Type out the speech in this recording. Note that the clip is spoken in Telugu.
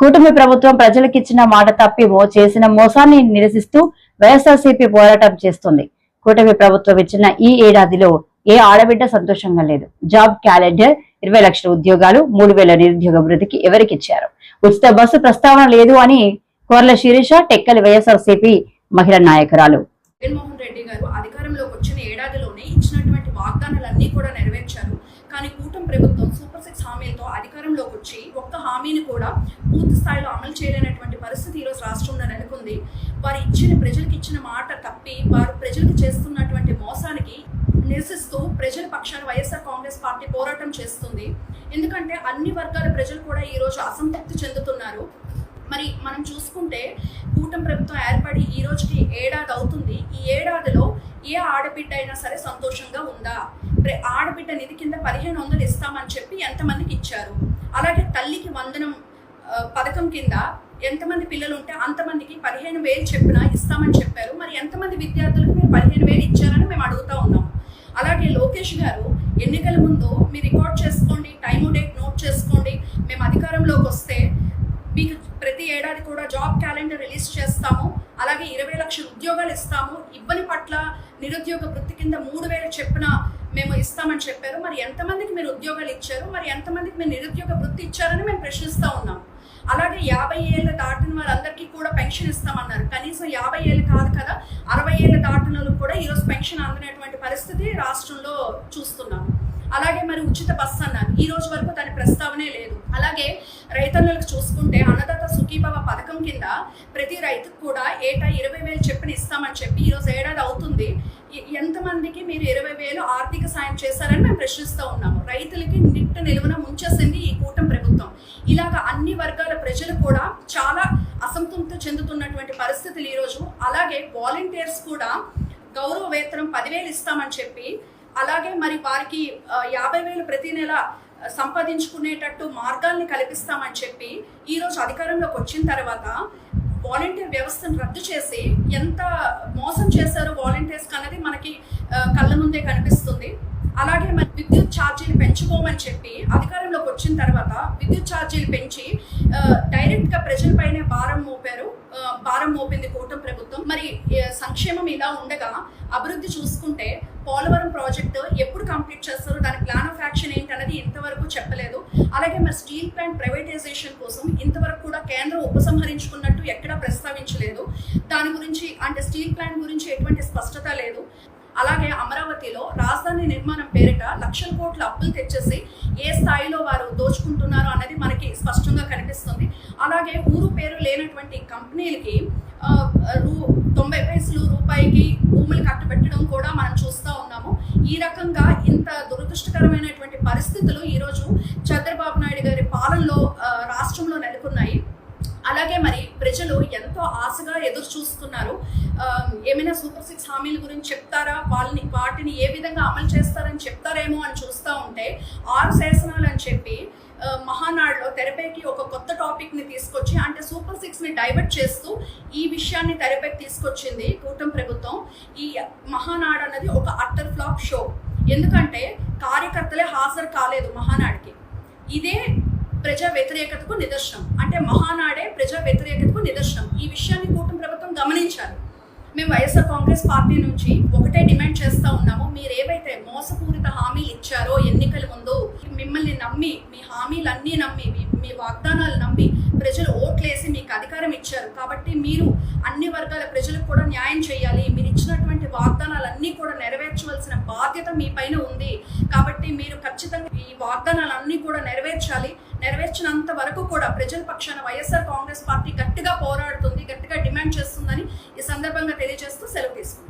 కూటమి ప్రభుత్వం ప్రజలకిచ్చిన మాట తప్పి ఓ చేసిన మోసాన్ని నిరసిస్తూ వైఎస్ఆర్సీపీ పోరాటం చేస్తుంది. కూటమి ప్రభుత్వం ఇచ్చిన ఈ ఏడాదిలో ఏ ఆడబిడ్డ సంతోషంగా లేదు. జాబ్ క్యాలెండర్ ఇరవై లక్షల ఉద్యోగాలు మూడు వేల నిరుద్యోగ వృద్ధికి ఎవరికిచ్చారు? ఉచిత బస్సు ప్రస్తావన లేదు అని కోర్ల శిరీష టెక్కలి వైఎస్ఆర్సీపీ మహిళా నాయకురాలు. జగన్మోహన్ రెడ్డి గారు అధికారంలోకి వచ్చిన ఏడాదిలోనే ఇచ్చినటువంటి వాగ్దానాలన్నీ కూడా నెరవేర్చారు. కానీ కూటమి ప్రభుత్వం సూపర్ సిక్స్ హామీలతో అధికారంలోకి వచ్చి ఒక్క హామీని కూడా పూర్తి స్థాయిలో అమలు చేయలేనటువంటి పరిస్థితి ఈరోజు రాష్ట్రంలో నెలకొంది. వారు ఇచ్చిన ప్రజలకు ఇచ్చిన మాట తప్పి వారు ప్రజలకు చేస్తున్నటువంటి మోసానికి నిరసిస్తూ ప్రజల పక్షాన వైఎస్ఆర్ కాంగ్రెస్ పార్టీ పోరాటం చేస్తుంది. ఎందుకంటే అన్ని వర్గాల ప్రజలు కూడా ఈరోజు అసంతృప్తి చెందుతున్నారు. మరి మనం చూసుకుంటే కూటమి ప్రభుత్వం ఏర్పడి ఈ రోజుకి ఏడాది అవుతుంది. ఈ ఏడాదిలో ఏ ఆడబిడ్డ అయినా సరే సంతోషంగా ఉందా? ప్ర- ఆడబిడ్డ నిధి కింద పదిహేను వందలు ఇస్తామని చెప్పి ఎంతమందికి ఇచ్చారు? అలాగే తల్లికి వందనం పథకం కింద ఎంతమంది పిల్లలు ఉంటే అంతమందికి పదిహేను వేలు చెప్పిన ఇస్తామని చెప్పారు. మరి ఎంతమంది విద్యార్థులకు మీరు పదిహేను వేలు ఇచ్చారని మేము అడుగుతా ఉన్నాం. అలాగే లోకేష్ గారు ఎన్నికల ముందు మీరు రికార్డ్ చేసుకోండి టైం డేట్ నోట్ చేసుకోండి. మేము అధికారంలోకి వస్తే మీకు ప్రతి ఏడాది కూడా జాబ్ క్యాలెండర్ రిలీజ్ చేస్తాము. అలాగే ఇరవై లక్షల ఉద్యోగాలు ఇస్తాము. ఇవ్వని పట్ల నిరుద్యోగ వృత్తి కింద మూడు వేలు చెప్పిన మేము ఇస్తామని చెప్పారు. మరి ఎంతమందికి మీరు ఉద్యోగాలు ఇచ్చారు? మరి ఎంతమందికి మీరు నిరుద్యోగ వృత్తి ఇచ్చారని మేము ప్రశ్నిస్తూ ఉన్నాం. అలాగే యాభై ఏళ్ళు దాటిన వారందరికీ కూడా పెన్షన్ ఇస్తామన్నారు. కనీసం యాభై ఏళ్ళు కాదు కదా అరవై ఏళ్ళు దాటిన వాళ్ళకు కూడా ఈరోజు పెన్షన్ అందినటువంటి పరిస్థితి రాష్ట్రంలో చూస్తున్నాం. అలాగే మరి ఉచిత బస్సు అన్నారు. ఈ రోజు వరకు దాని ప్రస్తావనే లేదు. అలాగే రైతన్నులకు చూసుకుంటే అన్నదాత సుఖీభవ పథకం కింద ప్రతి రైతుకు కూడా ఏటా ఇరవై వేలు చెప్పిన ఇస్తామని చెప్పి ఈరోజు ఏడాది అవుతుంది. ఎంతమందికి మీరు ఇరవై వేలు ఆర్థిక సాయం చేశారని మేము ప్రశ్నిస్తూ ఉన్నాము. రైతులకి నిట్ట నిలువన ముంచేసింది ఈ కూటమి ప్రభుత్వం ఇలాగ అన్ని వర్గాల ప్రజలు కూడా చాలా అసంతృప్తి చెందుతున్నటువంటి పరిస్థితులు ఈరోజు అలాగే వాలంటీర్స్ కూడా గౌరవ వేతనం పదివేలు ఇస్తామని చెప్పి అలాగే మరి వారికి యాభై వేలు ప్రతి నెల సంపాదించుకునేటట్టు మార్గాల్ని కల్పిస్తామని చెప్పి ఈరోజు అధికారంలోకి వచ్చిన తర్వాత వాలంటీర్ వ్యవస్థను రద్దు చేసి ఎంత మోసం చేశారో వాలంటీర్స్ అన్నది మనకి కళ్ళ ముందే కనిపిస్తుంది. అలాగే మరి విద్యుత్ ఛార్జీలు పెంచుకోమని చెప్పి అధికారంలోకి వచ్చిన తర్వాత విద్యుత్ ఛార్జీలు పెంచి డైరెక్ట్గా డైరెక్ట్గా మోపారు. భారం మోపింది కూటమి ప్రభుత్వం. మరి సంక్షేమం ఇలా ఉండగా అభివృద్ధి చూసుకుంటే పోలవరం ప్రాజెక్టు ఎప్పుడు కంప్లీట్ చేస్తారు? దాని ప్లాన్ ఆఫ్ యాక్షన్ ఏంటి అనేది ఇంతవరకు చెప్పలేదు. అలాగే మరి స్టీల్ ప్లాంట్ ప్రైవేటైజేషన్ కోసం ఇంతవరకు కూడా కేంద్రం ఉపసంహరించుకున్నట్టు ఎక్కడా ప్రస్తావించలేదు. దాని గురించి అంటే స్టీల్ ప్లాంట్ గురించి ఎటువంటి స్పష్టత లేదు. అలాగే అమరావతిలో రాజధాని నిర్మాణం పేరిట లక్షల కోట్ల అప్పులు తెచ్చేసి ఏ స్థాయిలో వారు దోచుకుంటున్నారో అనేది మనకి స్పష్టంగా కనిపిస్తుంది. అలాగే ఊరు పేరు లేనటువంటి కంపెనీలకి రూ తొంభై పైసలు రూపాయికి భూములు కట్టబెట్టడం కూడా మనం చూస్తూ ఉన్నాము. ఈ రకంగా ఇంత దురదృష్టకరమైనటువంటి పరిస్థితులు ఈరోజు చంద్రబాబు నాయుడు గారి పాలనలో రాష్ట్రంలో నెలకొన్నాయి. అలాగే మరి ప్రజలు ఎంతో ఆశగా ఎదురు చూస్తున్నారు ఏమైనా సూపర్ సిక్స్ హామీల గురించి చెప్తారా? వాళ్ళని వాటిని ఏ విధంగా అమలు చేస్తారని చెప్తారేమో అని చూస్తూ ఉంటే ఆరు శాసనాలు అని చెప్పి మహానాడులో తెరపైకి ఒక కొత్త టాపిక్ని తీసుకొచ్చి అంటే సూపర్ సిక్స్ని డైవర్ట్ చేస్తూ ఈ విషయాన్ని తెరపైకి తీసుకొచ్చింది కూటమి ప్రభుత్వం. ఈ మహానాడు అన్నది ఒక అట్టర్ ఫ్లాప్ షో. ఎందుకంటే కార్యకర్తలే హాజరు కాలేదు మహానాడికి. ఇదే ప్రజా వ్యతిరేకతకు నిదర్శనం. అంటే మహానాడే ప్రజా వ్యతిరేకతకు నిదర్శనం. ఈ విషయాన్ని కూటమి మేము వైఎస్ఆర్ కాంగ్రెస్ పార్టీ నుంచి ఒకటే డిమాండ్ చేస్తూ ఉన్నాము. మీరు ఏవైతే మోసపూరిత హామీలు ఇచ్చారో ఎన్నికల ముందు మిమ్మల్ని నమ్మి మీ హామీలన్నీ నమ్మి మీ మీ వాగ్దానాలు నమ్మి ప్రజలు ఓట్లేసి మీకు అధికారం ఇచ్చారు. కాబట్టి మీరు అన్ని వర్గాల ప్రజలకు కూడా న్యాయం చేయాలి. మీరు ఇచ్చినటువంటి వాగ్దానాలన్నీ కూడా నెరవేర్చవలసిన బాధ్యత మీ పైన ఉంది. కాబట్టి మీరు ఖచ్చితంగా ఈ వాగ్దానాలన్నీ కూడా నెరవేర్చాలి. నెరవేర్చినంత వరకు కూడా ప్రజల పక్షాన వైఎస్ఆర్ కాంగ్రెస్ పార్టీ గట్టిగా పోరాడుతుంది గట్టిగా డిమాండ్ చేస్తుందని ఈ సందర్భంగా తెలియజేస్తూ సెలవు తీసుకుంటాం